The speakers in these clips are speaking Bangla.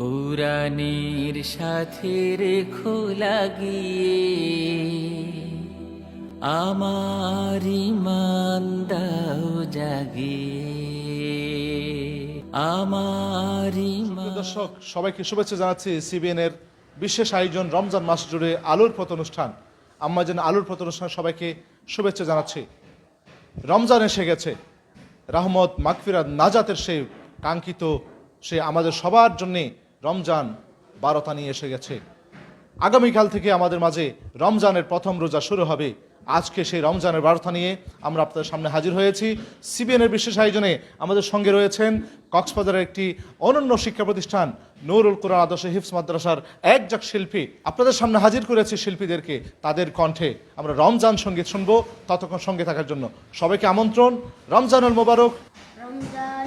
কোরআনের সাথে রেখো লাগিয়ে আমার ইমান দাও আমার দর্শক, সবাইকে শুভেচ্ছা জানাচ্ছি সিবিএন এর বিশেষ আয়োজন রমজান মাস জুড়ে আলোর পথ অনুষ্ঠান। আম্মা যেন আলোর পথ অনুষ্ঠান সবাইকে শুভেচ্ছা জানাচ্ছি। রমজান এসে গেছে। রহমত মাগফিরাত নাজাতের সেই কাঙ্ক্ষিত সে আমাদের সবার জন্যে রমজান বারোতা নিয়ে এসে গেছে। আগামীকাল থেকে আমাদের মাঝে রমজানের প্রথম রোজা শুরু হবে। আজকে সেই রমজানের বার্তা নিয়ে আমরা আপনাদের সামনে হাজির হয়েছি। সিবিএনের বিশেষ আয়োজনে আমাদের সঙ্গে রয়েছেন কক্সবাজারের একটি অনন্য শিক্ষা প্রতিষ্ঠান নুরুল কোরআন আদর্শ হিফস মাদ্রাসার একজাক শিল্পী। আপনাদের সামনে হাজির করেছি শিল্পীদেরকে তাদের কণ্ঠে। আমরা রমজান সংগীত শুনব, ততক্ষণ সঙ্গে থাকার জন্য সবাইকে আমন্ত্রণ। রমজানুল মোবারক। রমজান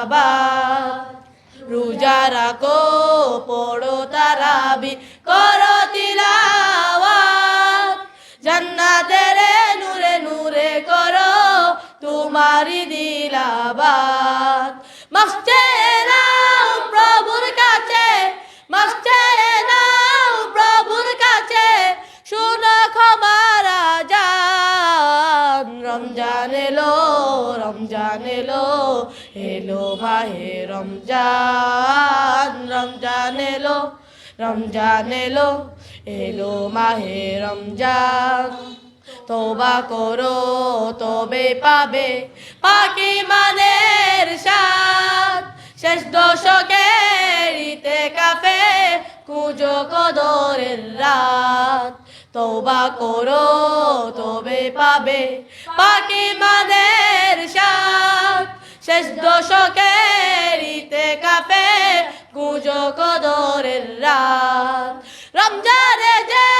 দিলাবাত রোজা রাখো পড়ো তারাবি করো তিলাওয়াত। জান্নাতের নূরে নূরে করো তোমারি দিলাবাত মস্তে এলো, রমজান এলো এলো মাহে রমজান রমজান এলো রমজান এলো এলো মাহে রমজান। তোবা করো, তবে পাবে পাকি মানের সাথ শেষ দশকের ইতে কাফে কুজো কদরের রাত। তোবা করো, তবে পাবে পাখি মাদের সাপ শেষ দশকের ইতে কাপে কুজো কদরের রাত। রমজানে যে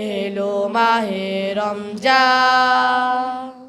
এলো মাহে রমজান।